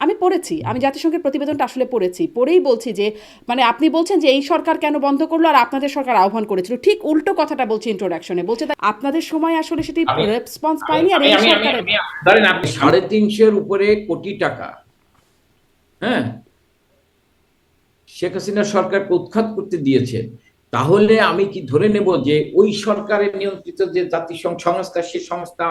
আমি পড়েছি আমি জাতিসংঘের প্রতিবেদনটা আসলে পড়েছি। পড়েই বলছি যে মানে আপনি বলছেন যে এই সরকার কেন বন্ধ করল আর আপনাদের সরকার আহ্বান করেছিল। ঠিক উল্টো কথাটা বলছি ইন্ট্রোডাকশনে বলছে আপনাদের সময় আসলে সেটি রেসপন্স পায়নি আর এই সরকারের ধরেন আপনি সাড়ে তিনশোর উপরে কোটি টাকা। হ্যাঁ? শেখ হাসিনা সরকারকে উৎখাত করতে দিয়েছে। তাহলে আমি কি ধরে নেব যে ওই সরকারের নিয়ন্ত্রিত যে জাতিসংঘ সংস্থা সে সংস্থা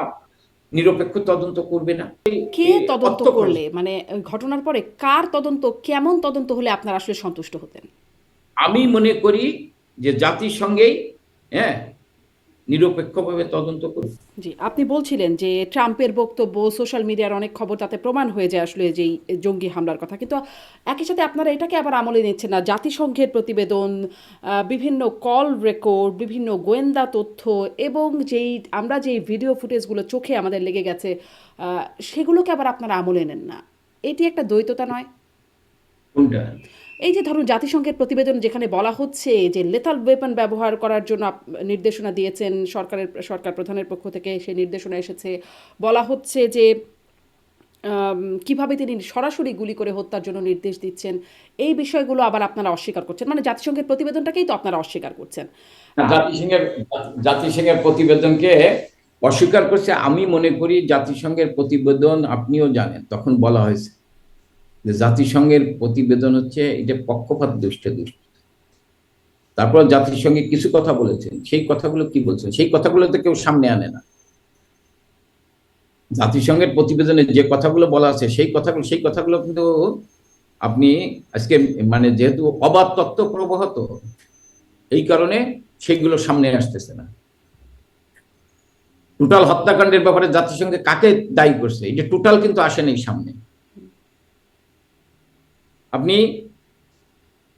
নিরপেক্ষ তদন্ত করবে না। কে তদন্ত করলে? মানে ঘটনার পরে কার তদন্ত কেমন তদন্ত হলে আপনার আসলে সন্তুষ্ট হতেন? আমি মনে করি যে জাতিসংঘেই হ্যাঁ নিরপেক্ষভাবে তদন্ত করবে জি আপনি বলছিলেন যে ট্রাম্পের বক্তব্য সোশ্যাল মিডিয়ার অনেক খবর তাতে প্রমাণ হয়ে যায় আসলে যেই জঙ্গি হামলার কথা। কিন্তু একই সাথে আপনারা এটাকে আবার আমলে নিচ্ছেন না। জাতিসংঘের প্রতিবেদন বিভিন্ন কল রেকর্ড বিভিন্ন গোয়েন্দা তথ্য এবং যেই আমরা যেই ভিডিও ফুটেজগুলো চোখে আমাদের লেগে গেছে সেগুলোকে আবার আপনারা আমলে নেন না। এটি একটা দ্বৈততা নয়। কোনটা? এই যে ধরুন জাতিসংঘের প্রতিবেদন যেখানে বলা হচ্ছে যে লেথাল ওয়েপন ব্যবহার করার জন্য নির্দেশনা দিয়েছেন সরকারের, সরকার প্রধানের পক্ষ থেকে, সেই নির্দেশনা এসেছে। বলা হচ্ছে যে কীভাবে তিনি সরাসরি গুলি করে হত্যার জন্য নির্দেশ দিচ্ছেন, এই বিষয়গুলো আবার আপনারা অস্বীকার করছেন। মানে জাতিসংঘের প্রতিবেদনটাকেই তো আপনারা অস্বীকার করছেন। জাতিসংঘের জাতিসংঘের প্রতিবেদনকে অস্বীকার করছে। আমি মনে করি জাতিসংঘের প্রতিবেদন আপনিও জানেন, তখন বলা হয়েছে। জাতিসংঘের প্রতিবেদন হচ্ছে এটা পক্ষপাত দুষ্ট দুষ্ট তারপর জাতিসংঘে কিছু কথা বলেছেন। সেই কথাগুলো কি বলছেন? সেই কথাগুলো তো কেউ সামনে আনে না। জাতিসংঘের প্রতিবেদনে যে কথাগুলো বলা আছে, সেই কথাগুলো সেই কথাগুলো কিন্তু আপনি আজকে মানে যেহেতু অবাধ তত্ত্ব প্রবাহত এই কারণে সেইগুলো সামনে আসতেছে না। টোটাল হত্যাকাণ্ডের ব্যাপারে জাতিসংঘে কাকে দায়ী করছে? এটা টোটাল কিন্তু আসেনি সামনে। আপনি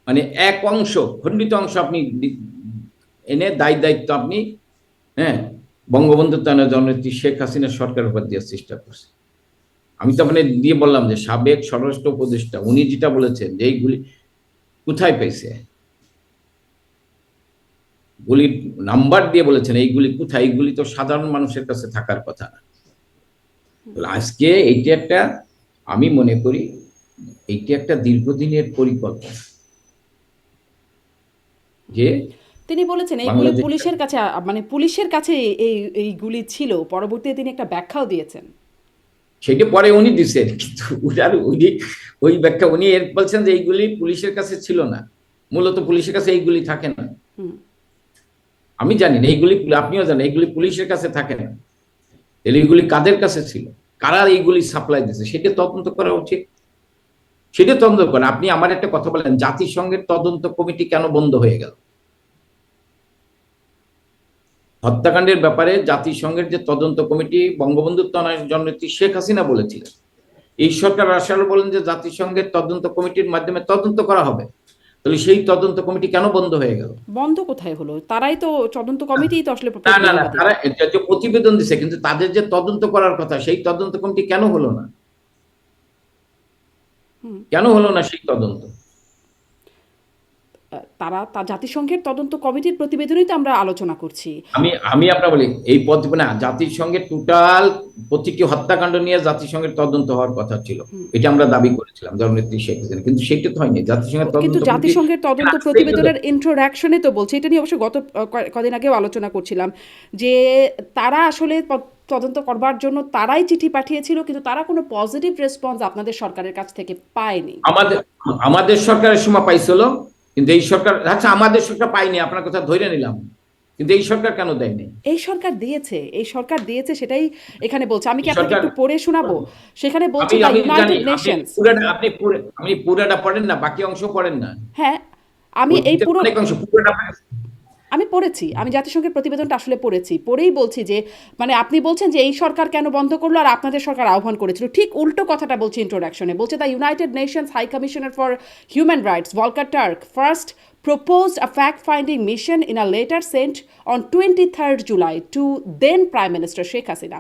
মানে এক অংশ, খণ্ডিত অংশ আপনি এনে দায় দায়িত্ব আপনি হ্যাঁ বঙ্গবন্ধু তানা জননেত্রী শেখ হাসিনা সরকারের উপর দেওয়ার চেষ্টা করছে। আমি তো মানে দিয়ে বললাম যে সাবেক স্বরাষ্ট্র উপদেষ্টা, উনি যেটা বলেছেন যে এইগুলি কোথায় পেয়েছে? গুলির নাম্বার দিয়ে বলেছেন এইগুলি কোথায়? এইগুলি তো সাধারণ মানুষের কাছে থাকার কথা না। আজকে এইটা একটা আমি মনে করি এইটা একটা দীর্ঘদিনের পরিকল্পনা। যে তিনি বলেছেন এইগুলি পুলিশের কাছে মানে পুলিশের কাছে এই এইগুলি ছিল। পরবর্তীতে তিনি একটা ব্যাখ্যাও দিয়েছেন। সেটা পরে উনি দিচ্ছেন কিন্তু উনার উনি ওই ব্যাখ্যা উনি এর বলছেন যে এইগুলি পুলিশের কাছে ছিল না। মূলত পুলিশের কাছে এইগুলি থাকে না। আমি জানি না এইগুলি আপনিও জানেন এইগুলি পুলিশের কাছে থাকে না। তাহলে এইগুলি কাদের কাছে ছিল? কারা এইগুলি সাপ্লাই দিচ্ছে সেটা তদন্ত করা উচিত। সেটা তদন্ত করেন। আপনি আমার একটা কথা বলেন জাতিসংঘের তদন্ত কমিটি কেন বন্ধ হয়ে গেল? হত্যাকাণ্ডের ব্যাপারে জাতিসংঘের যে তদন্ত কমিটি বঙ্গবন্ধু জননেত্রী শেখ হাসিনা বলেছিলেন এই সরকার আসার বলেন যে জাতিসংঘের তদন্ত কমিটির মাধ্যমে তদন্ত করা হবে। তাহলে সেই তদন্ত কমিটি কেন বন্ধ হয়ে গেল? বন্ধ কোথায় হলো? তারাই তো তদন্ত কমিটিই তো আসলে না না না তারা যে প্রতিবেদন দিছে কিন্তু তাদের যে তদন্ত করার কথা সেই তদন্ত কমিটি কেন হলো না। কেন হলো না সেই তদন্ত? তারা তা জাতিসংঘের তদন্ত কমিটির প্রতিবেদনই তো আমরা আলোচনা করছি। আমি আমি আপনার বলি এই পদ না জাতিসংঘের টোটাল প্রতিটি হত্যাকাণ্ড নিয়ে জাতিসংঘের তদন্ত হওয়ার কথা ছিল। এটা আমরা দাবি করেছিলাম জননেত্রী শেখ হাসিনা কিন্তু সেটা তো হয়নি। জাতিসংঘের তদন্ত কিন্তু জাতিসংঘের তদন্ত আজকেই প্রতিবেদনের ইন্ট্রোডাকশনে তো বলছে। এটা নিয়ে অবশ্য গত কদিন আগেও আলোচনা করছিলাম যে তারা আসলে তদন্ত করবার জন্য তারাই চিঠি পাঠিয়েছিল কিন্তু তারা কোনো পজিটিভ রেসপন্স আপনাদের সরকারের কাছ থেকে পায়নি। আমাদের আমাদের সরকারের সময় পাইছিল কিন্তু এই সরকার আচ্ছা আমাদের সরকার পাইনি আপনার কথা ধরে নিলাম। কিন্তু এই সরকার কেন দেয়নি? এই সরকার দিয়েছে এই সরকার দিয়েছে সেটাই এখানে বলছে। আমি কি আপনাকে একটু পড়ে শোনাবো? সেখানে বলছে ইউনাইটেড নেশনস পুরাটা আপনি আপনি পুরাটা পড়েন না বাকি অংশ পড়েন না। হ্যাঁ আমি এই পুরো অংশ পুরোটা। আমি পড়েছি আমি জাতিসংঘের প্রতিবেদনটা আসলে পড়েছি। পড়েই বলছি যে মানে আপনি বলছেন যে এই সরকার কেন বন্ধ করল আর আপনাদের সরকার আহ্বান করেছিল। ঠিক উল্টো কথাটা বলছে ইন্ট্রোডাকশনে বলছে the United Nations high commissioner for human rights Volker Turk first proposed a fact-finding mission in a letter sent on 23rd July to then Prime Minister Sheikh Hasina.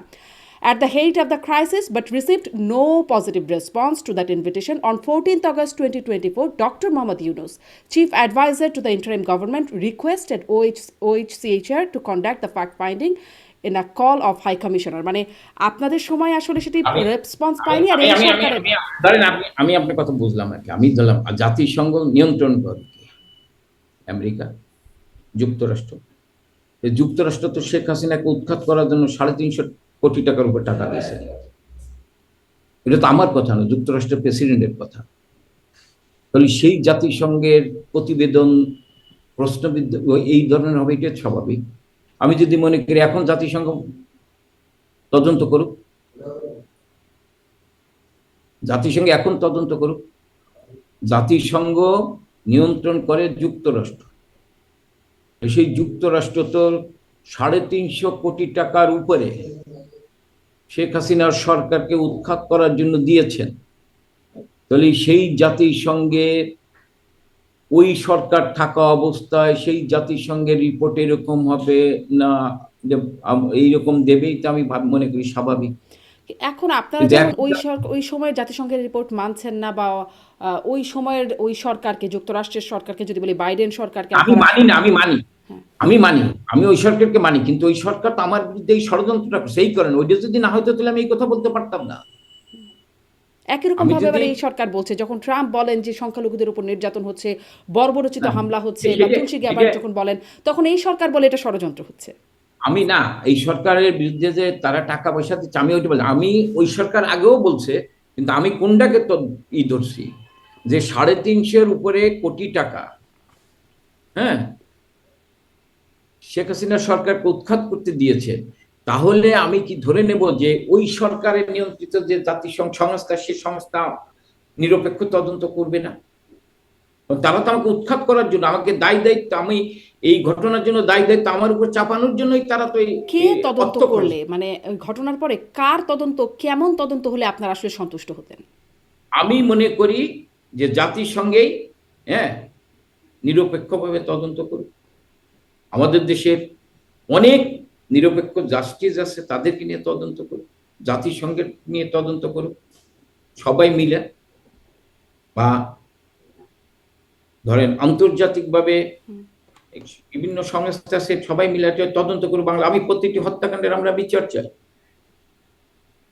At the height of the crisis but received no positive response to that invitation. On 14th August 2024, Dr. Mohammad Yunus, Chief Advisor to the interim government, requested OH, OHCHR to conduct the fact finding in a call of high commissioner মানে আপনাদের সময় আসলে সেটি response পায়নি আর আমি- এই সরকারের আমি- ধরেন আপনি আমি আপনার কথা বুঝলাম আর কি আমি ধরলাম জাতিসংঘ নিয়ন্ত্রণ করে আমেরিকা যুক্তরাষ্ট্র যুক্তরাষ্ট্র তো শেখ হাসিনাকে উৎখাত করার জন্য সাড়ে তিনশো কোটি টাকার উপর টাকা দিয়েছে। এটা তো আমার কথা না, যুক্তরাষ্ট্রের প্রেসিডেন্টের কথা। তাহলে সেই জাতিসংঘের প্রতিবেদন, প্রশ্নবিদ্ধ এই ধরনের হবে, এটা স্বাভাবিক। আমি যদি মনে করি এখন জাতিসংঘ তদন্ত করুক, জাতিসংঘ এখন তদন্ত করুক, জাতিসংঘ নিয়ন্ত্রণ করে যুক্তরাষ্ট্র। সেই যুক্তরাষ্ট্র তো সাড়ে তিনশো কোটি টাকার উপরে শেখ হাসিনার সরকারকে উৎখাত করার জন্য দিয়েছেন। তাহলে সেই জাতিসংঘে ওই সরকার থাকা অবস্থায় সেই জাতিসংঘের রিপোর্ট এরকম হবে না এইরকম দেবেই তো আমি মনে করি স্বাভাবিক। এখন আপনারা ওই ওই সময়ের জাতিসংঘের রিপোর্ট মানছেন না বা ওই সময়ের ওই সরকারকে যুক্তরাষ্ট্রের সরকারকে যদি বলি বাইডেন সরকারকে আমি মানি না আমি মানি হ্যাঁ। আমি মানি আমি ওই সরকারকে মানি কিন্তু ওই সরকার তো আমার বিরুদ্ধে এই ষড়যন্ত্রটা করছে এই করেন ওইটা যদি না হয়তো তাহলে আমি এই কথা বলতে পারতাম না একই রকম ভাবে এই সরকার বলছে যখন ট্রাম্প বলেন যে সংখ্যালঘুদের উপর নির্যাতন হচ্ছে বর্বরচিত হ্যাঁ। হামলা হচ্ছে বা তুলসী গ্যাবার যখন বলেন তখন এই সরকার বলে এটা ষড়যন্ত্র হচ্ছে আমি না, এই সরকারের বিরুদ্ধে যে তারা টাকা পয়সা দিচ্ছে, আমি ওইটা বলি আমি ওই সরকার আগেও বলছে, কিন্তু আমি কোনটাকে তো ই ধরছি? যে সাড়ে তিনশোর উপরে কোটি টাকা হ্যাঁ? শেখ হাসিনা সরকারকে উৎখাত করতে দিয়েছে। তাহলে আমি কি ধরে নেব যে ওই সরকারের নিয়ন্ত্রিত যে জাতিসংঘ সংস্থা, সে সংস্থা নিরপেক্ষ তদন্ত করবে না? তারা তো আমাকে উৎখাত করার জন্য আমাকে দায় দায়িত্ব আমি এই ঘটনার জন্য দায় দায়িত্ব আমার উপর চাপানোর জন্যই তারা তো কে তদন্ত করলে? মানে ঘটনার পরে কার তদন্ত কেমন তদন্ত হলে আপনারা আসলে সন্তুষ্ট হতেন? আমি মনে করি যে জাতিসংঘেই হ্যাঁ নিরপেক্ষভাবে তদন্ত করুক। আমাদের দেশের অনেক নিরপেক্ষ জাস্টিস আছে তাদেরকে নিয়ে তদন্ত করুক জাতিসংঘের নিয়ে তদন্ত করুক সবাই মিলে বা ধরেন আন্তর্জাতিকভাবে বিভিন্ন সংস্থা আছে সবাই মিলে তদন্ত করুক বাংলা আমি প্রতিটি হত্যাকাণ্ডের আমরা বিচার চাই।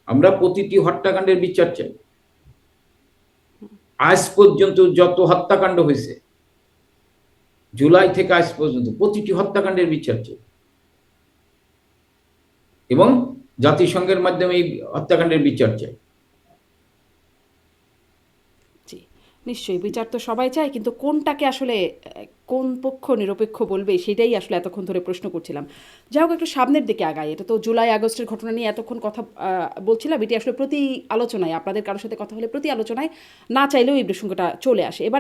আমরা প্রতিটি হত্যাকাণ্ডের বিচার চাই। আজ পর্যন্ত যত হত্যাকাণ্ড হয়েছে জুলাই থেকে আজ পর্যন্ত প্রতিটি হত্যাকাণ্ডের বিচার চাই। এবং জাতিসংঘের মাধ্যমে এই হত্যাকাণ্ডের বিচার চাই জি নিশ্চয়ই, বিচার তো সবাই চায়, কিন্তু কোনটাকে আসলে কোন পক্ষ নিরপেক্ষ বলবে, সেটাই আসলে এতক্ষণ ধরে প্রশ্ন করছিলাম। যাই হোক, একটু সামনের দিকে আগায় এটা তো জুলাই আগস্টের ঘটনা নিয়ে এতক্ষণ কথা বলছিলাম, এটি আসলে প্রতি আলোচনায়, আপনাদের কারোর সাথে কথা হলে প্রতি আলোচনায় না চাইলেও এই প্রসঙ্গটা চলে আসে। এবার